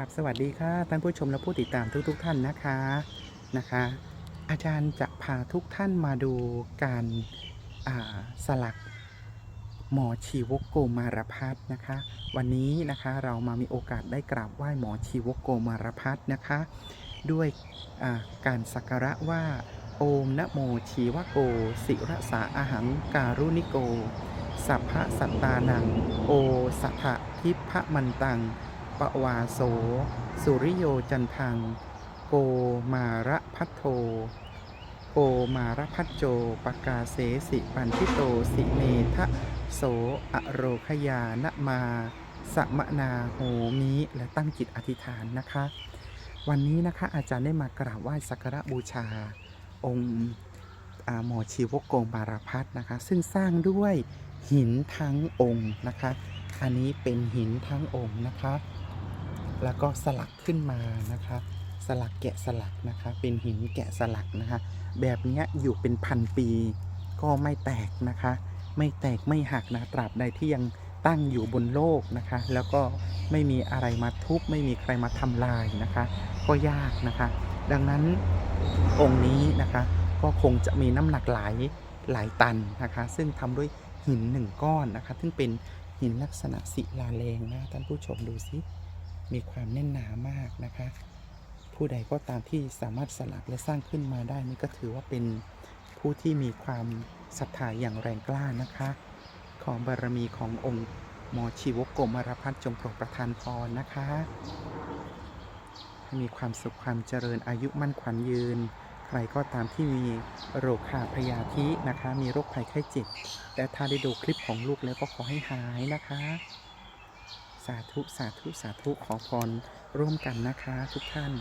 ครับสวัสดีค่ะท่านผู้ชมและผู้ติดตามทุกๆทท่านนะคะนะคะ อาจารย์จะพาทุกท่านมาดูการอ่าสลักหมอชีวกโกมารพัฒน์นะคะ วันนี้นะคะเรามามีโอกาสได้กราบไหว้หมอชีวกโกมารพัฒน์นะคะ ด้วยอ่าการสักการะว่าโอมนะโมชีวโก สิรสาอาหังการุณิโก สัพพะสัตตานัง โอสัทธะทิพะมันตัง ปวาโส สุริโยจันทัง โกมาระพัทโท โกมาระพัทโจปกาเสสิปันทิโตสิเมทะโสอโรคยานมาสมนาโหมิและตั้งจิตอธิษฐานนะคะ วันนี้นะคะอาจารย์ได้มากราบไหว้สักการะบูชา องค์หมอชีวกโกมารพัฒนะคะ ซึ่งสร้างด้วยหินทั้งองค์นะคะ อันนี้เป็นหินทั้งองค์นะคะ แล้วก็สลักขึ้นมานะคะสลักแกะสลักนะคะเป็นหินแกะสลักนะคะแบบนี้อยู่เป็นพันปีก็ไม่แตกนะคะ ไม่แตกไม่หักนะตราบใดที่ยังตั้งอยู่บนโลกนะคะ แล้วก็ไม่มีอะไรมาทุบไม่มีใครมาทำลายนะคะ ก็ยากนะคะ ดังนั้นองค์นี้นะคะก็คงจะมีน้ำหนักหลายหลายตันนะคะ ซึ่งทำด้วยหินหนึ่งก้อนนะคะ ซึ่งเป็นหินลักษณะศิลาแรงนะท่านผู้ชมดูสิ มีความแน่นหนามากนะคะ ผู้ใดก็ตามที่สามารถสลักและสร้างขึ้นมาได้นี่ก็ถือว่าเป็นผู้ที่มีความศรัทธาอย่างแรงกล้านะคะ ของบารมีขององค์หมอชีวกโกมารพัฒน์จงโปรดประทานพรนะคะให้มีความสุขความเจริญอายุมั่นขวัญยืน ใครก็ตามที่มีโรคขาพยาธินะคะ มีโรคภัยไข้เจ็บและถ้าได้ดูคลิปของลูกแล้วก็ขอให้หายนะคะ สาธุ สาธุ สาธุ ขอพรร่วมกันนะคะทุกท่าน